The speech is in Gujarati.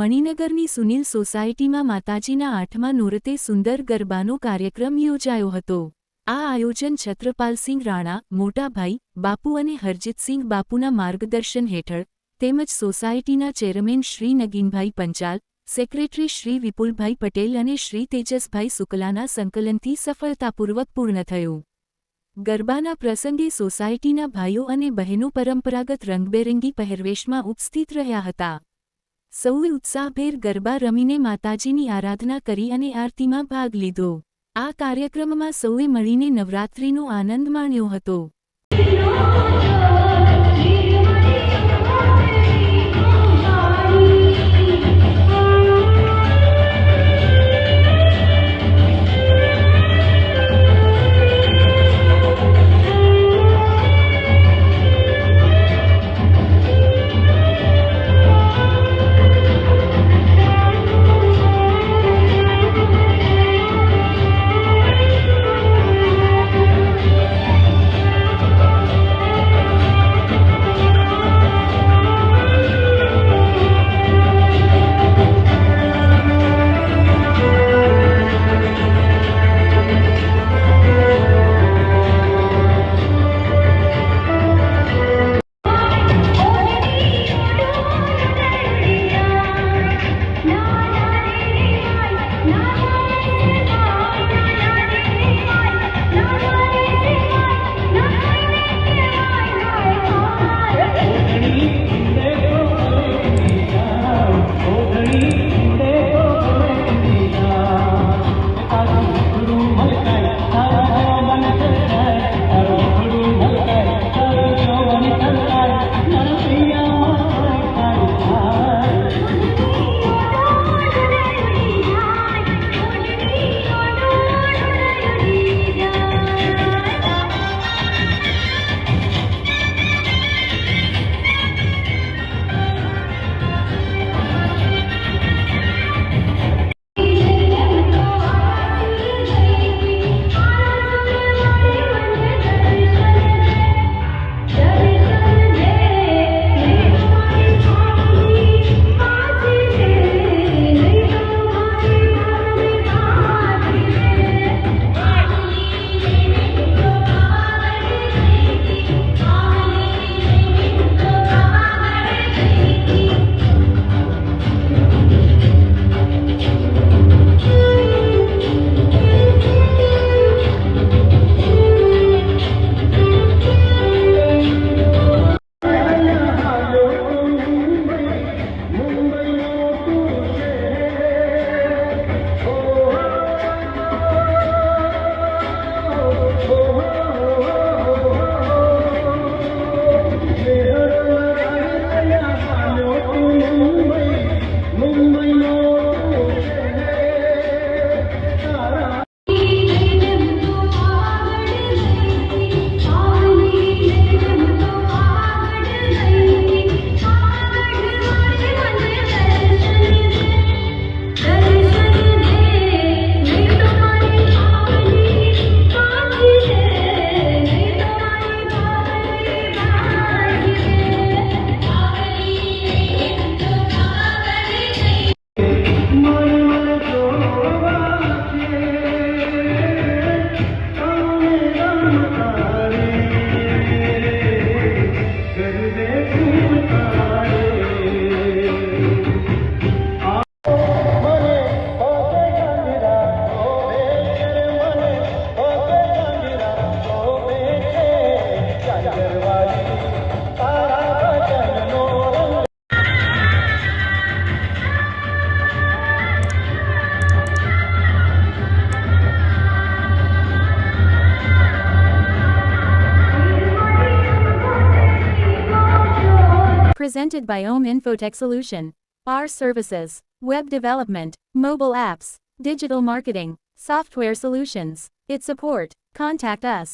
મણિનગરની સુનિલ સોસાયટીમાં માતાજીના આઠમા નોરતે સુંદર ગરબાનો કાર્યક્રમ યોજાયો હતો. આ આયોજન છત્રપાલસિંહ રાણા મોટાભાઈ બાપુ અને હરજીતસિંહ બાપુના માર્ગદર્શન હેઠળ તેમજ સોસાયટીના ચેરમેન શ્રી નગીનભાઈ પંચાલ, સેક્રેટરી શ્રી વિપુલભાઈ પટેલ અને શ્રી તેજસભાઈ શુક્લાના સંકલનથી સફળતાપૂર્વક પૂર્ણ થયું. ગરબાના પ્રસંગે સોસાયટીના ભાઈઓ અને બહેનો પરંપરાગત રંગબેરંગી પહેરવેશમાં ઉપસ્થિત રહ્યા હતા. સૌએ ઉત્સાહભેર ગરબા રમીને માતાજીની આરાધના કરી અને આરતીમાં ભાગ લીધો. આ કાર્યક્રમમાં સૌએ મળીને નવરાત્રિનો આનંદ માણ્યો હતો. Presented by Ohm Infotech Solution. Our services, web development, mobile apps, digital marketing, software solutions. It support. Contact us.